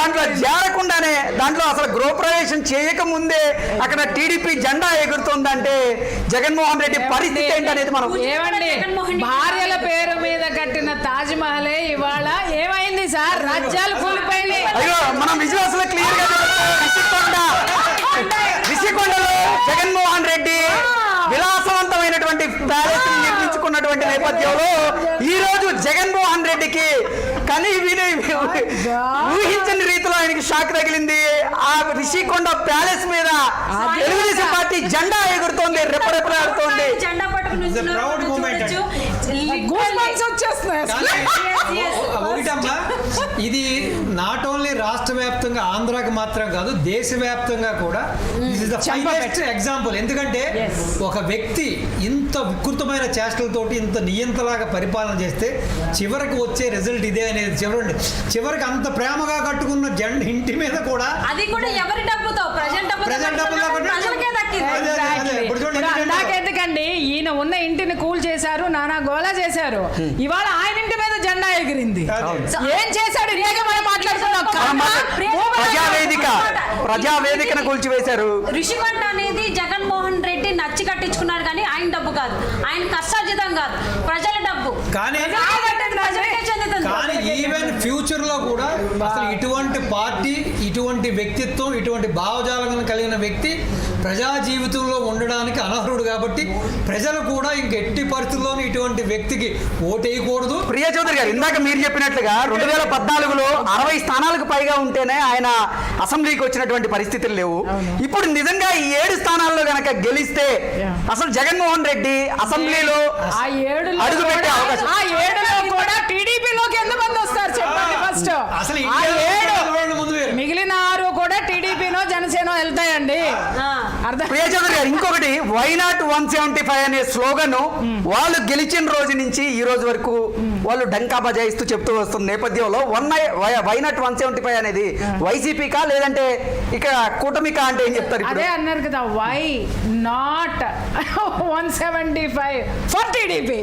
దాంట్లో చేరకుండానే దాంట్లో అసలు గృహప్రవేశం చేయక ముందే అక్కడ టీడీపీ జెండా ఎగురుతుందంటే జగన్మోహన్ రెడ్డి పరిస్థితి ఏంటనేది మనం ఏమండి? భార్యల పేరు మీద కట్టిన తాజ్ మహలే ఇవాళ ఏమైంది సార్? రాజ్యాలు కూలిపోయినాయి. అయ్యో మనం విజువల్స్లో క్లియర్గా చూడొచ్చు. రిషికొండ రిషికొండలో జగన్మోహన్ రెడ్డి విలాసవంతమైనటువంటి ప్యాలెస్ నిర్మించుకున్నటువంటి నేపథ్యంలో ఈ రోజు జగన్మోహన్ రెడ్డికి కని విని ఊహించని రీతిలో ఆయనకి షాక్ తగిలింది. ఆ రిషికొండ ప్యాలెస్ మీద తెలుగుదేశం పార్టీ జెండా ఎగురుతోంది జెండా పట్టుకుని ఒకటమ్మా ఇది నాట్ ఓన్లీ రాష్ట్ర వ్యాప్తంగా ఆంధ్రాకి మాత్రం కాదు దేశవ్యాప్తంగా కూడా this is the finest example ఎందుకంటే. ఒక వ్యక్తి ఇంత వికృతమైన చేష్టలతోటి ఇంత నియంతలాగా పరిపాలన చేస్తే చివరికి వచ్చే రిజల్ట్ ఇదే అనేది చివరండి. చివరికి అంత ప్రేమగా కట్టుకున్న జెండ ఇంటి మీద కూడా అది కూడా ఎవరి డబ్బుతో? నాకెందుకండి ఈయన ఉన్న ఇంటిని కూల్ చేశారు నానా గోలా చేశారు. ఇవాళ ఆయన ఇంటి మీద జెండా ఎగిరింది. ఏం చేశాడు? ప్రజావేదిక. ప్రజావేదికను కూల్చివేశారు. ఋషికొండ అనేది జగన్మోహన్ రెడ్డి నచ్చి కట్టించుకున్నారు కానీ ఆయన డబ్బు కాదు. ఆయన కష్టార్జితం కాదు. ప్రజల డబ్బు. కానీ కాబట్టి అది ప్రజలకే చెందుతుంది కానీ ఈవెన్ ఫ్యూచర్లో కూడా అసలు ఇటువంటి పార్టీ ఇటువంటి వ్యక్తిత్వం ఇటువంటి భావజాలం కలిగిన వ్యక్తి ప్రజా జీవితంలో ఉండడానికి అనర్హుడు కాబట్టి ప్రజలు కూడా ఇంక ఎట్టి పరిస్థితుల్లోనూ ఇటువంటి వ్యక్తికి ఓటేయకూడదు ప్రియ చౌదరి గారు ఇందాక మీరు చెప్పినట్లుగా రెండు వేల పద్నాలుగులో అరవై స్థానాలకు పైగా ఉంటేనే ఆయన అసెంబ్లీకి వచ్చినటువంటి పరిస్థితులు లేవు ఇప్పుడు నిజంగా ఈ ఏడు స్థానాల్లో గనక గెలిస్తే. అసలు జగన్మోహన్ రెడ్డి అసెంబ్లీలో అడుగు పెట్టే కూడా- అవకాశం. ఆ ఏడులో కూడా టీడీపీలోకి ఎంతమంది వస్తారు చెప్పండి ఫస్ట్? ఆ ఏడు. మిగిలిన ఆరు కూడా టీడీపీనో జనసేన వెళ్తాయండి. అర్థం గారు ఇంకొకటి why not one seventy five అనే స్లోగన్ వాళ్ళు గెలిచిన రోజు నుంచి ఈ రోజు వరకు వాళ్ళు డంకా బజాయిస్తూ చెప్తూ వస్తున్న నేపథ్యంలో one why not one seventy five అనేది వైసీపీకా లేదంటే ఇక్కడ కూటమికా అంటే ఏం చెప్తారు ఇప్పుడు? అదే అన్నారు కదా why not one seventy five for TDP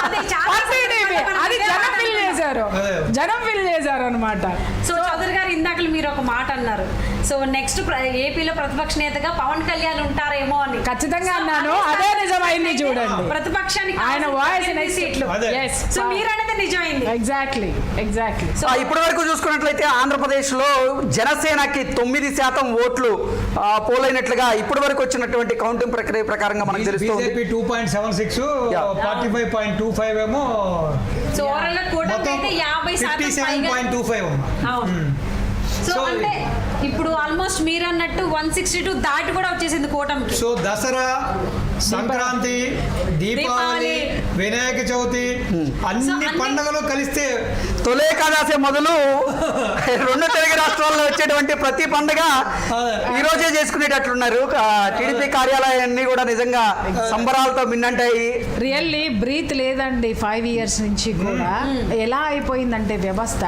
అది చాలా ఫర్ టీడీపీ అది జనం ఫిల్ చేశారు అదే. జనం ఫిల్ చేశారు అనమాట సో ఇందాక మీరు ఒక మాట అన్నారు. సో నెక్స్ట్ ఏపీలో ప్రతిపక్ష నేతగా పవన్ కళ్యాణ్ ఉంటారేమో అని. ఖచ్చితంగా అన్నాను. అదే నిజమైంది చూడండి. ప్రతిపక్షానికి ఆయన వాయిస్ సీట్లు. సో మీరు అనేది నిజమైంది. ఎగ్జాక్ట్లీ ఎగ్జాక్ట్లీ సో ఇప్పటి వరకు చూసుకున్నట్లయితే ఆంధ్రప్రదేశ్లో జనసేనకి తొమ్మిది శాతం ఓట్లు పోలైనట్లుగా ఇప్పటి వరకు వచ్చినటువంటి కౌంటింగ్ ప్రక్రియ ప్రకారంగా మనకు తెలుస్తుంది. BJP two point seven six. Forty five point two five ఏమో సో ఓవరాల్ యాభై శాతం పాయింట్ టూ ఫైవ్ సో అంటే ఇప్పుడు ఆల్మోస్ట్ మీరు అన్నట్టు వన్ సిక్స్టీ టూ దాటి కూడా వచ్చేసింది కూటమికి సో దసరా సంక్రాంతి దీపావళి. వినాయక చవితి So, అన్ని పండుగలు కలిస్తే తొలి ఏకాదశి మొదలు రెండు తెలుగు రాష్ట్రాల్లో వచ్చేటువంటి ప్రతి పండుగ ఈ రోజే చేసుకునేటట్లున్నారు. టీడీపీ కార్యాలయాన్ని కూడా నిజంగా సంబరాలతో మిన్నంటాయి. రియల్లీ బ్రీత్ లేదండి ఫైవ్ ఇయర్స్ నుంచి కూడా. ఎలా అయిపోయిందంటే వ్యవస్థ?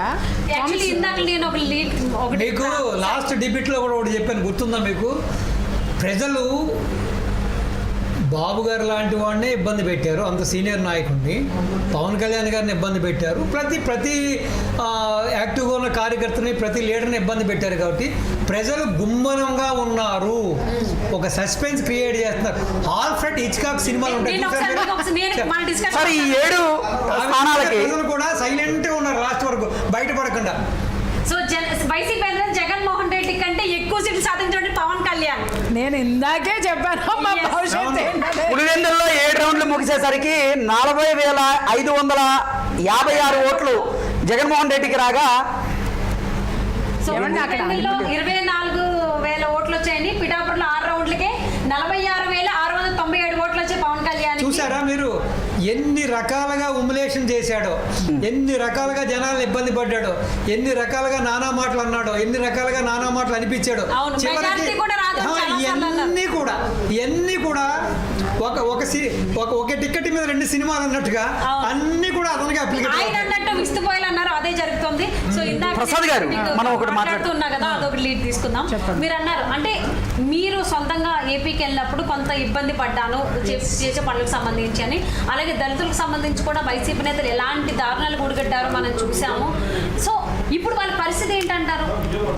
మీకు లాస్ట్ డిబేట్లో కూడా ఒకటి చెప్పాను. గుర్తుందా మీకు? ప్రజలు బాబు గారు లాంటి వాడినే ఇబ్బంది పెట్టారు. అంత సీనియర్ నాయకుడిని. పవన్ కళ్యాణ్ గారిని ఇబ్బంది పెట్టారు. ప్రతి ప్రతి యాక్టివ్గా ఉన్న కార్యకర్తని ప్రతి లీడర్ని ఇబ్బంది పెట్టారు కాబట్టి ప్రజలు గుమ్మనంగా ఉన్నారు. ఒక సస్పెన్స్ క్రియేట్ చేస్తున్నారు. ఆల్ఫ్రెడ్ ఇచ్కాక్ సినిమాలు ఉంటాయి. ప్రజలు కూడా సైలెంట్గా ఉన్నారు. లాస్ట్ వరకు బయటపడకుండా సో జన వైసీపీ అధినేత జగన్మోహన్ రెడ్డి కంటే ఎక్కువ సీట్లు సాధించండి పవన్ కళ్యాణ్ నేను ఇందాకే చెప్పాను మా Yes. భవిష్యత్తు ఏంటనేది. పులివెందుల్లో ఏడు రౌండ్లు ముగిసేసరికి నలభై వేల ఐదు వందల యాభై ఆరు ఓట్లు జగన్మోహన్ రెడ్డికి రాగా సో ఏమండి అక్కడ? పులివెందుల్లో ఇరవై నాలుగు వేల ఓట్లు వచ్చాయండి పిఠాపురంలో ఆరు రౌండ్లకే నలభై ఆరు వేల ఆరు వందల తొంభై ఏడు ఓట్లు వచ్చాయి పవన్ కళ్యాణ్ చూసారా మీరు? ఎన్ని రకాలుగా ఉములేషన్ చేశాడో. ఎన్ని రకాలుగా జనాలను ఇబ్బంది పడ్డాడో. ఎన్ని రకాలుగా నానా మాటలు అన్నాడో. ఎన్ని రకాలుగా నానా మాటలు అనిపించాడో. అవును, కూడా ఇవన్నీ కూడా ఇవన్నీ కూడా ఒక ఒక సి- ఒక ఒక టికెట్ మీద రెండు సినిమాలు అన్నట్టుగా. అన్ని కూడా అతనికి ఆయన అప్లికేషన్ అన్నట్టు విస్తుపోయిలు అన్నారు అదే జరుగుతుంది. సో ఇందాక ప్రసాద్ గారు, మనం ఒకటి మాట్లాడుతున్నా కదా అదొకటి లీడ్ తీసుకుందాం. మీరు అన్నారు అంటే మీరు సొంతంగా ఏపీకి వెళ్ళినప్పుడు కొంత ఇబ్బంది పడ్డాను చేసే పనులకు సంబంధించి అని. అలాగే దళితులకు సంబంధించి కూడా వైసీపీ నేతలు ఎలాంటి దారుణాలు గుడిగట్టారో మనం చూసాము. సో ఇప్పుడు వాళ్ళ పరిస్థితి ఏంటంటారు?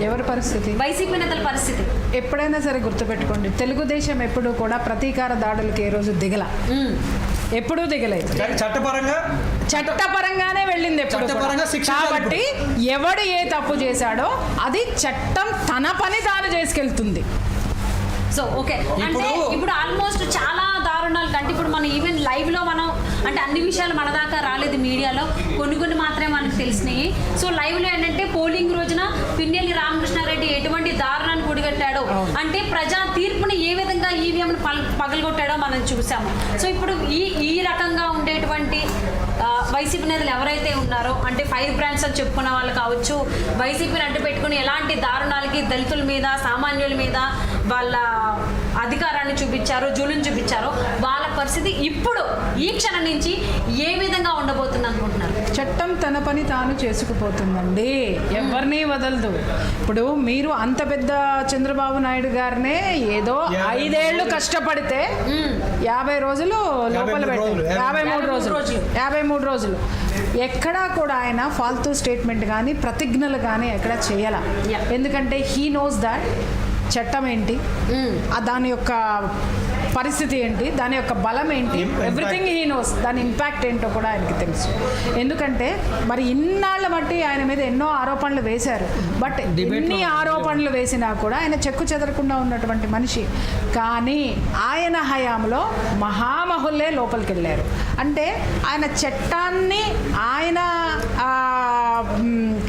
ఎవరి పరిస్థితి? వైసీపీ నేతల పరిస్థితి. ఎప్పుడైనా సరే గుర్తుపెట్టుకోండి తెలుగుదేశం ఎప్పుడు కూడా ప్రతీకార దాడులకి ఏ రోజు దిగల. ఎప్పుడూ దిగలేదు చట్టపరంగా చట్టపరంగానే వెళ్ళింది ఎప్పుడు కాబట్టి ఎవడు ఏ తప్పు చేశాడో అది చట్టం తన పని తాను చేసుకెళ్తుంది. So okay. అంటే ఇప్పుడు- ఇప్పుడు ఆల్మోస్ట్ చాలా దారుణాలు. అంటే ఇప్పుడు మనం ఈవెన్ లైవ్లో మనం అంటే అన్ని విషయాలు మన దాకా రాలేదు మీడియాలో. కొన్ని కొన్ని మాత్రమే మనకు తెలిసినాయి. సో లైవ్లో ఏంటంటే పోలింగ్ రోజున పిన్నెల్లి రామకృష్ణారెడ్డి ఎటువంటి దారుణాన్ని కుడిగట్టాడో అంటే ప్రజా తీర్పుని ఏ విధంగా ఈవీఎం పగలగొట్టాడో మనం చూసాము. సో ఇప్పుడు ఈ ఈ రకంగా ఉండేటువంటి వైసీపీ నేతలు ఎవరైతే ఉన్నారో అంటే ఫైర్ బ్రాండ్స్ అని చెప్పుకున్న వాళ్ళు కావచ్చు వైసీపీని అడ్డు పెట్టుకుని ఎలాంటి దారుణాలకి దళితుల మీద సామాన్యుల మీద వాళ్ళ అధికారాన్ని చూపించారో జూలుని చూపించారో వాళ్ళ పరిస్థితి ఇప్పుడు ఈ క్షణం నుంచి ఏ విధంగా ఉండబోతుంది అనుకుంటున్నారు? చట్టం తన పని తాను చేసుకుపోతుందండి. ఎవరిని వదలదు. ఇప్పుడు మీరు అంత పెద్ద చంద్రబాబు నాయుడు గారినే ఏదో ఐదేళ్ళు కష్టపడితే యాభై రోజులు లోపల పెట్టారు రోజులు, యాభై మూడు రోజులు. రోజులు. యాభై మూడు రోజులు. ఎక్కడా కూడా ఆయన ఫాల్తూ స్టేట్మెంట్ కానీ ప్రతిజ్ఞలు కానీ ఎక్కడా చేయాల. ఎందుకంటే హీ నోస్ దాట్ చట్టం ఏంటి? ఆ దాని యొక్క పరిస్థితి ఏంటి? దాని యొక్క బలం ఏంటి. ఎవ్రీథింగ్ హీ నోస్ దాని ఇంపాక్ట్ ఏంటో కూడా ఆయనకి తెలుసు. ఎందుకంటే మరి ఇన్నాళ్ళ బట్టి ఆయన మీద ఎన్నో ఆరోపణలు వేశారు. బట్ ఎన్ని ఆరోపణలు వేసినా కూడా ఆయన చెక్కు చెదరకుండా ఉన్నటువంటి మనిషి. కానీ ఆయన హయాంలో మహామహుల్లే లోపలికి వెళ్ళారు అంటే ఆయన చట్టాన్ని ఆయన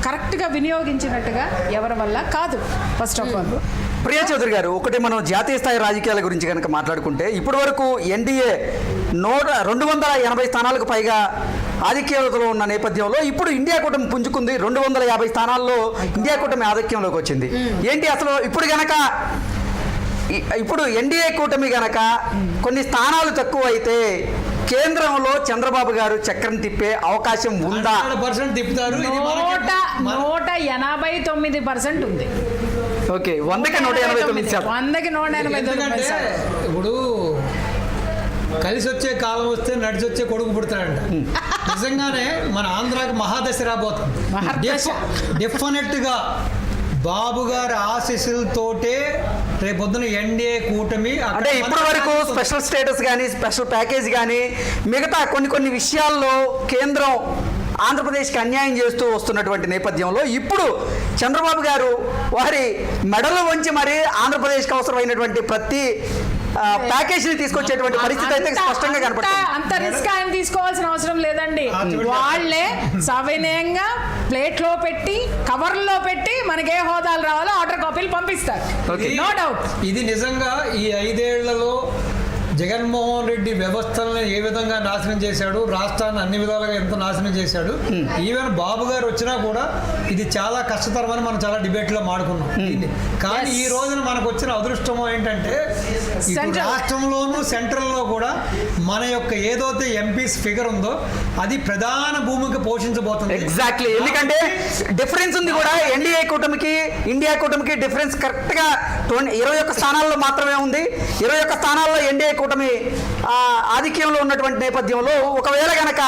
కరెక్ట్గా వినియోగించినట్టుగా ఎవరి వల్ల కాదు first of all Priya Chaudhary గారు ఒకటి మనం జాతీయ స్థాయి రాజకీయాల గురించి కనుక మాట్లాడుకుంటే ఇప్పటి వరకు ఎన్డీఏ నూట రెండు వందల ఎనభై స్థానాలకు పైగా ఆధిక్యతలో ఉన్న నేపథ్యంలో ఇప్పుడు ఇండియా కూటమి పుంజుకుంది రెండు వందల యాభై స్థానాల్లో ఇండియా కూటమి ఆధిక్యంలోకి వచ్చింది. ఏంటి అసలు ఇప్పుడు గనక ఇప్పుడు ఎన్డీఏ కూటమి గనక కొన్ని స్థానాలు తక్కువ అయితే కేంద్రంలో చంద్రబాబు గారు చక్రం తిప్పే అవకాశం ఉందా? పర్సెంట్ తిప్పుతారు నూట నూట ఎనభై తొమ్మిది పర్సెంట్ ఉంది. ఓకే వందకి నూట ఎనభై తొమ్మిది శాతం. వందకి నూట ఎనభై తొమ్మిది. ఇప్పుడు కలిసి వచ్చే కాలం వస్తే నడిచి వచ్చే కొడుకు పుడతాడంట. నిజంగానే మన ఆంధ్రాకి మహాదశ రాబోతుంది. డెఫినెట్గా బాబు గారి ఆశీస్సులతోటే రేపొద్దున ఎన్డీఏ కూటమి అంటే ఇప్పటి వరకు స్పెషల్ స్టేటస్ కానీ స్పెషల్ ప్యాకేజ్ కానీ మిగతా కొన్ని కొన్ని విషయాల్లో కేంద్రం ఆంధ్రప్రదేశ్కి అన్యాయం చేస్తూ వస్తున్నటువంటి నేపథ్యంలో ఇప్పుడు చంద్రబాబు గారు వారి మెడలు వంచి మరి ఆంధ్రప్రదేశ్కి అవసరమైనటువంటి ప్రతి ప్యాకేజీని తీసుకొచ్చేటువంటి పరిస్థితి అయితే స్పష్టంగా అంత- కనపడుతుంది అంత రిస్క్ ఆయన తీసుకోవాల్సిన అవసరం లేదండి. వాళ్ళే సవినయంగా ప్లేట్లో పెట్టి కవర్లో పెట్టి మనకి ఏ హోదాలు రావాలో ఆర్డర్ కాపీలు పంపిస్తారు. నో డౌట్ ఇది నిజంగా ఈ ఐదేళ్ళలో జగన్మోహన్ రెడ్డి వ్యవస్థలను ఏ విధంగా నాశనం చేశాడు? రాష్ట్రాన్ని అన్ని విధాలుగా ఎంత నాశనం చేశాడు? ఈవెన్ బాబు గారు వచ్చినా కూడా ఇది చాలా కష్టతరమని మనం చాలా డిబేట్లో మాడుకున్నాం దీన్ని. కానీ. ఈ రోజున మనకు వచ్చిన అదృష్టం ఏంటంటే. రాష్ట్రంలోనూ సెంట్రల్లో కూడా మన యొక్క ఏదైతే ఎంపీస్ ఫిగర్ ఉందో అది ప్రధాన భూమిక పోషించబోతుంది. ఎగ్జాక్ట్లీ ఎందుకంటే డిఫరెన్స్ ఉంది కూడా. ఎన్డీఏ కూటమికి ఇండియా కూటమికి డిఫరెన్స్ కరెక్ట్గా ట్వంటీ ఇరవై ఒక్క స్థానాల్లో మాత్రమే ఉంది. ఇరవై ఒక్క స్థానాల్లో ఎన్డీఏ కూటమి ఆ, ఆధిక్యంలో ఉన్నటువంటి నేపథ్యంలో ఒకవేళ గనక